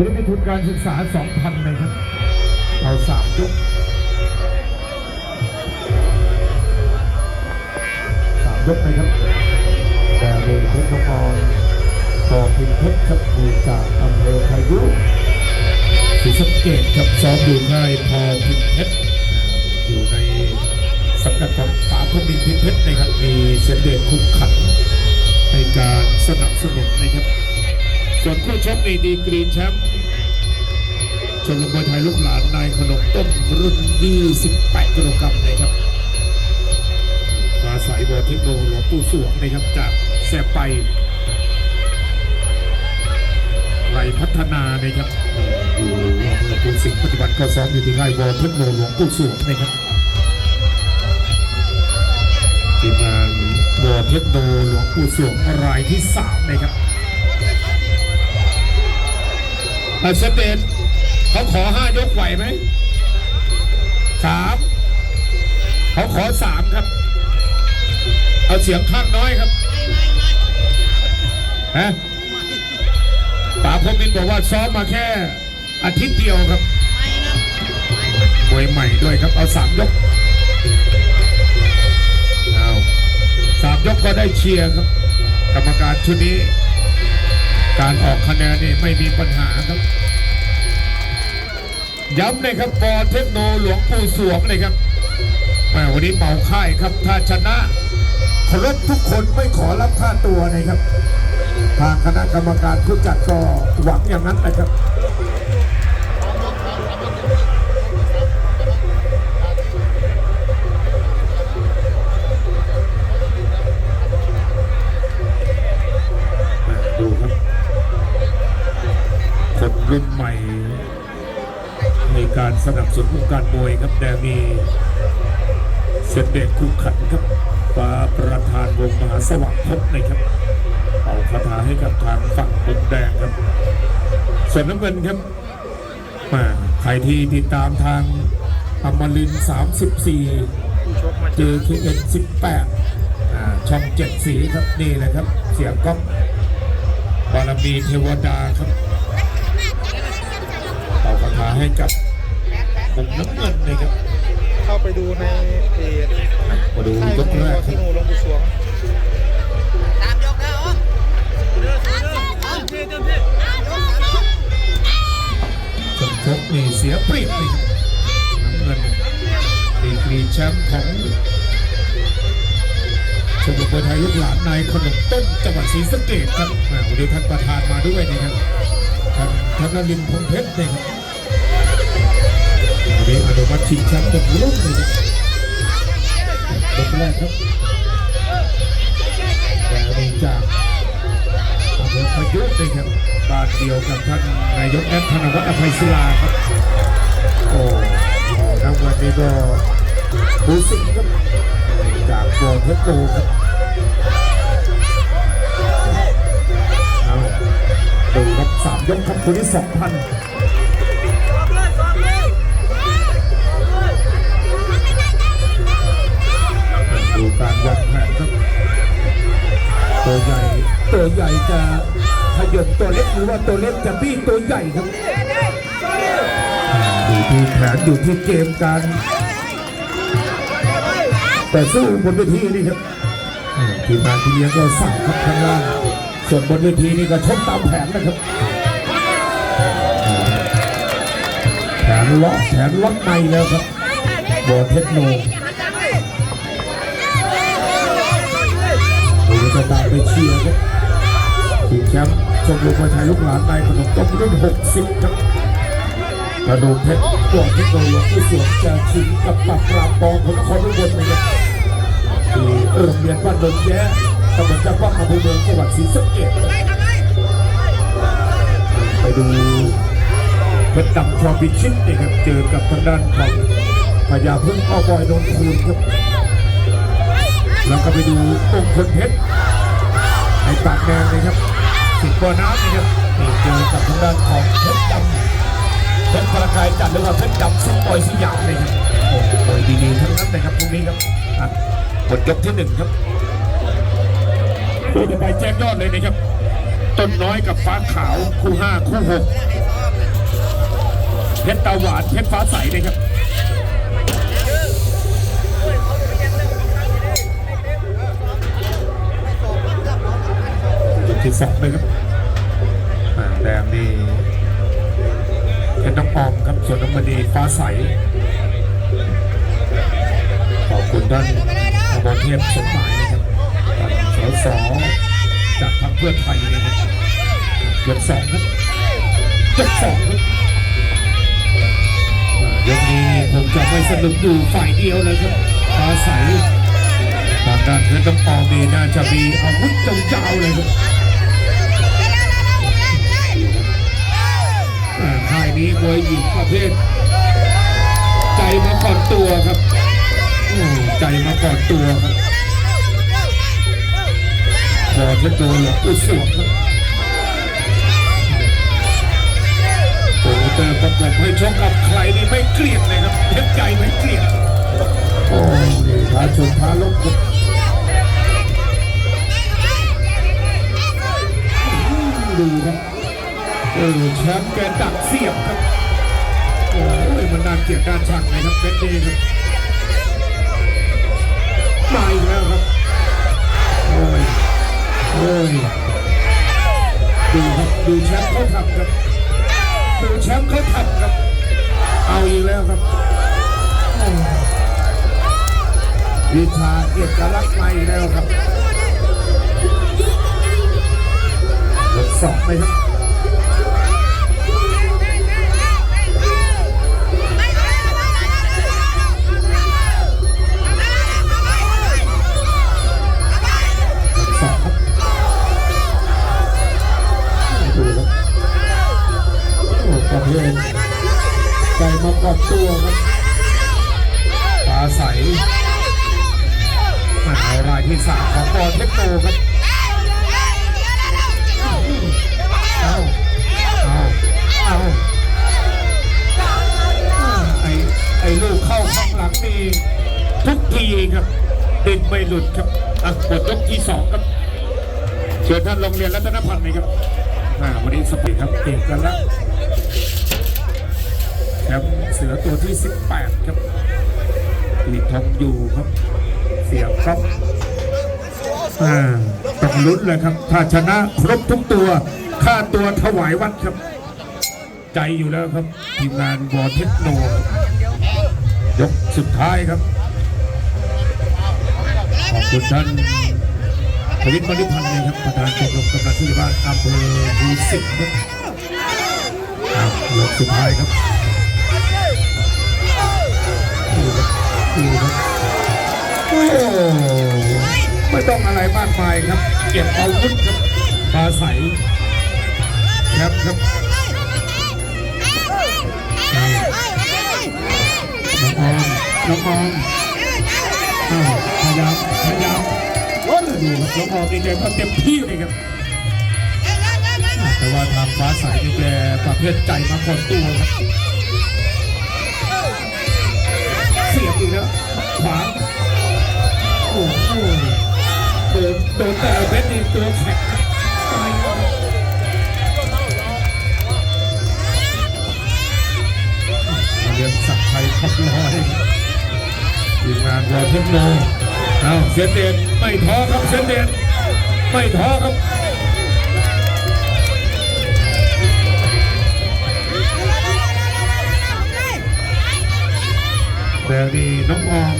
วันนี้มีทุนการศึกษา 2,000เลยครับ เอาสามยกสามยกเลยครับแต่มีเพชรนครต่อพิมเพชรครับมีจากอำเภอพายุศรีสะเกดครับซ้อมอยู่ค่ายพอพิมเพชรอยู่ในสังกัดของป๋าพงดินพิมพ์เพชรนะครับมีเสียนเดชคุมขันในการสนับสนุนนะครับ ส่วนคู่ชกในดีกรีแชมป์ชมรมมวยไทยลูกหลานนายขนมต้มรุ่น 28กิโลกรัมนะครับฟ้าใสบอเทคโนหลวงปู่สวงนะครับจากแสบไปไรพัฒนานะครับอยู่หลวงปู่สิงห์ปัจจุบันก็ซ้อมอยู่ที่ค่ายบอเทคโนหลวงปู่สวงนะครับทีมงานบอเทคโนหลวงปู่สวงรายที่สามนะครับ อาสเตนเขาขอห้ายกไหวไหมสามเขาขอสามครับ เอาเสียงข้างน้อยครับฮะป๋าพมินบอกว่าซ้อมมาแค่อาทิตย์เดียวครับมวยใหม่ด้วยครับ เอาสามยกเอาสามยกก็ได้เชียร์ครับ กรรมการชุดนี้ การออกคะแนนนี่ไม่มีปัญหาครับย้ำเลยครับปอเทคโนหลวงปู่สวงเลยครับแหม่วันนี้เป่าค่ายครับ ถ้าชนะครบทุกคนไม่ขอรับค่าตัวนะครับ ทางคณะกรรมการผู้จัดก็หวังอย่างนั้นนะครับ ในการสนับสนุนวงการมวยครับแต่มีเสด็จคุกขันครับฟ้าประธานวงมหาสว่างพบนะครับเอาคาถาให้กับทางฝั่งมุมแดงครับ ส่วนน้ำเงินครับมาใครที่ติดตามทางอมรินทร์34เจอ KN 18อ่าช่องเจ็ดสีครับนี่แหละครับ เสียงก๊อฟบารมีเทวดาครับเอาคาถาให้กับ มุมน้ำเงินเลยครับเข้าไปดูในเพจมาดูค่ายยกมวยแรกวอคที่รับนูหลวงปู่สวงตามยกแล้วอ๋อเดินเดินเดินพี่เดินพี่จนชกนี่เสียเปรียบเลยครับน้ำเงินดีกรีแชมป์ของชมรมมวยไทยลูกหลานนายขนมต้มจังหวัดศรีสะเกดครับแหม่วันนี้ท่านประธานมาด้วยนะครับท่านธนลินทร์พงเพชรนะครับวั นี้อนุมัติชิงแชมป์หนึ่งรุ่นเลยครับยกแรกครับแต่เนื่องจากอำเภอพยุเลยครับบ้านเดียวกับท่านนายกแอดธนวัฒน์อภัยศิลาครับ โอ้ทั้งวันนี้ก็ผู้สิงครับจากโบเทคโกครับเอาดูครับสามยกครับคนที่สองพัน ใหญ่ ตัวใหญ่จะขยบตัวเล็กหรือว่าตัวเล็กจะบี้ตัวใหญ่ครับอยู่ที่แผนอยู่ที่เกมการ แต่สู้บนเวทีนี่ครับทีมงานที่เลี้ยงก็สั่งครับข้างล่างส่วนบนเวทีนี่ก็ชกตามแผนนะครับแผนล็อกแผนล็อกในแล้วครับบอเทคโน เราจะตามไปเชียร์ครับทีมแชมป์ชมรมมวยไทยลูกหลานนายขนมต้มรุ่น 60 ครับกระดูเพชรกวางเพชรโดนหลวงผู้สวงจะชิงกับปรับปรามปองคนนครอุบลนะครับที่โรงเรียนบ้านดงแย้ตำบลจับป้องอำเภอเมืองจังหวัดศรีสะเกษไปดูเพชรดำชอบิชิตนะครับเจอกับทางด้านของพญาพึ่งอ้อบอยโดนคูนครับแล้วก็ไปดูองค์คนเพชร ในปากแดงเลยครับสิบกว่าน้ำนะครับนี่เจอกับทางด้านของเพชรดำเพชรประกายจัดหรือว่าเพชรดำซุปปอยสยามเลยครับโอ้โหดีๆทั้งนั้นเลยครับพวกนี้ครับอะหมดยกที่หนึ่งครับดูจะไปแจ้งยอดเลยนะครับ ต้นน้อยกับฟ้าขาวคู่ห้าคู่หกเพชรตาหวานเพชรฟ้าใสนะครับ ที่สองเลยครับแดงนี่เพชรน้องออมครับ ส่วนน้องมณีฟ้าใส ขอบคุณท่านอบเทพสมหมายนะครับท่านสสจากพรรคเพื่อไทยนะครับยกสองครับยกสองครับอ่ายกนี้ผมจะไม่สนุกอยู่ฝ่ายเดียวเลยครับฟ้าใสทางด้านเพชรต้องปองนี่น่าจะมีอาวุธจาวๆเลยครับ นี้มวยหญิงประเภท ใจมาก่อนตัวครับใจมาก่อนตัวครับบอลเทคโนโลยีผู้สวมครับโปรโมเตอร์ประกบให้ชกกับใครนี่ไม่เกลียดเลยครับเพชรใจไม่เกลียดโอ้นี่ท้าชนท้าลบครับดูครับ เออแชมป์แกดักเสียบครับโอ้ยมันน่าเกียดน่าชังนะครับเบนเดครับมาอีกแล้วครับโอ้ยโอ้ยดูครับดูแชมป์เขาทำครับดูแชมป์เขาทำครับ เอาอีกแล้วครับวิชาเอกลักษณ์มาอีกแล้วครับสองไปครับ ใจมากอดตัวครับปลาใสมารายที่สามของบอเทคโนครับเอาเอาเอาไอไอลูกเข้าข้างหลังนี่ทุกทีครับเด็นไม่หลุดครับอะหมดยกที่สองครับเชิญท่านโรงเรียนรัตนพันธ์เลยครับอ่าวันนี้สปีดครับเอกลักษณ์แชมป์เสือตัวที่ 18 ครับปีทองอยู่ครับ เสียครับ อ่าต้องลุ้นเลยครับ ถ้าชนะครบทุกตัว ค่าตัวถวายวัดครับ ใจอยู่แล้วครับ ทีมงานวอเทคโน ยกสุดท้ายครับขอบคุณท่านผลิตบริพันธ์นะครับประธานชมรมกำนันผู้ใหญ่บ้านอำเภอภูสิงห์ครับครับยกสุดท้ายครับ ครับดูครับโอ้ไม่ต้องอะไรมากมายครับ เก็บเอาวุธครับปลาใสครับครับน้องออมน้องออมอ้าวพยายามพยายามโอ้ดูครับน้องออมนี่แกก็เต็มที่เลยครับแต่ว่าทางฟ้าใสนี่แกประเภทใจมาก่อนตัวครับ อีกแล้วขวาโอ้โหโดนโดนแต่ละเม็ดนี่ตัวแข็งเรียนสักไทยขับลอยทีมงานวอเทคโนเอาเซนเดนไม่ท้อครับเซนเดนไม่ท้อครับ แต่นี่น้องออม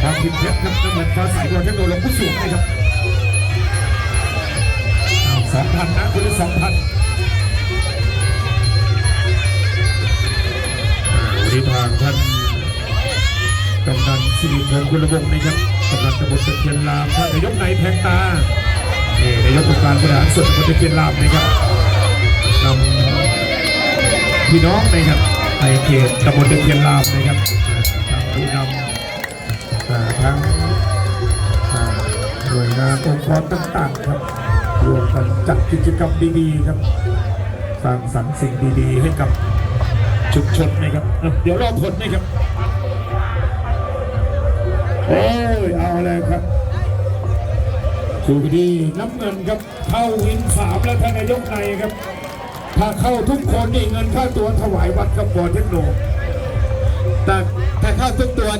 ความพิมพ์เพชรครับน้ำมันฟ้าใสดวงเทคโนโลยีผู้สูงนะครับสองพันนะคุณสองพันวันนี้ทางท่านกำนันสิริพงศ์กุลวงศ์นะครับกำนันตำบลตะเคียนลามท่านนายกนายแพงตาเอ่นายกองค์การบริหารส่วนตำบลตะเคียนลามนะครับนำพี่น้องนะครับในเขตตำบลตะเคียนลามนะครับ ผู้นำทั้งหน่วยงานองค์กรต่างๆครับรวมกันจัดกิจกรรมดีๆครับสร้างสรรค์สิ่งดีๆ ให้กับชุมชนนะครับ เดี๋ยวรอผลนะครับ โอ้ย เอาเลยครับชูคดีน้ำเงินครับ เข้าวินสามแล้วท่านนายกในครับ ถ้าเข้าทุกคนนี่เงินค่าตัวถวายวัดกับบอเทคโนแต่ ถ้าเข้าทุกตัว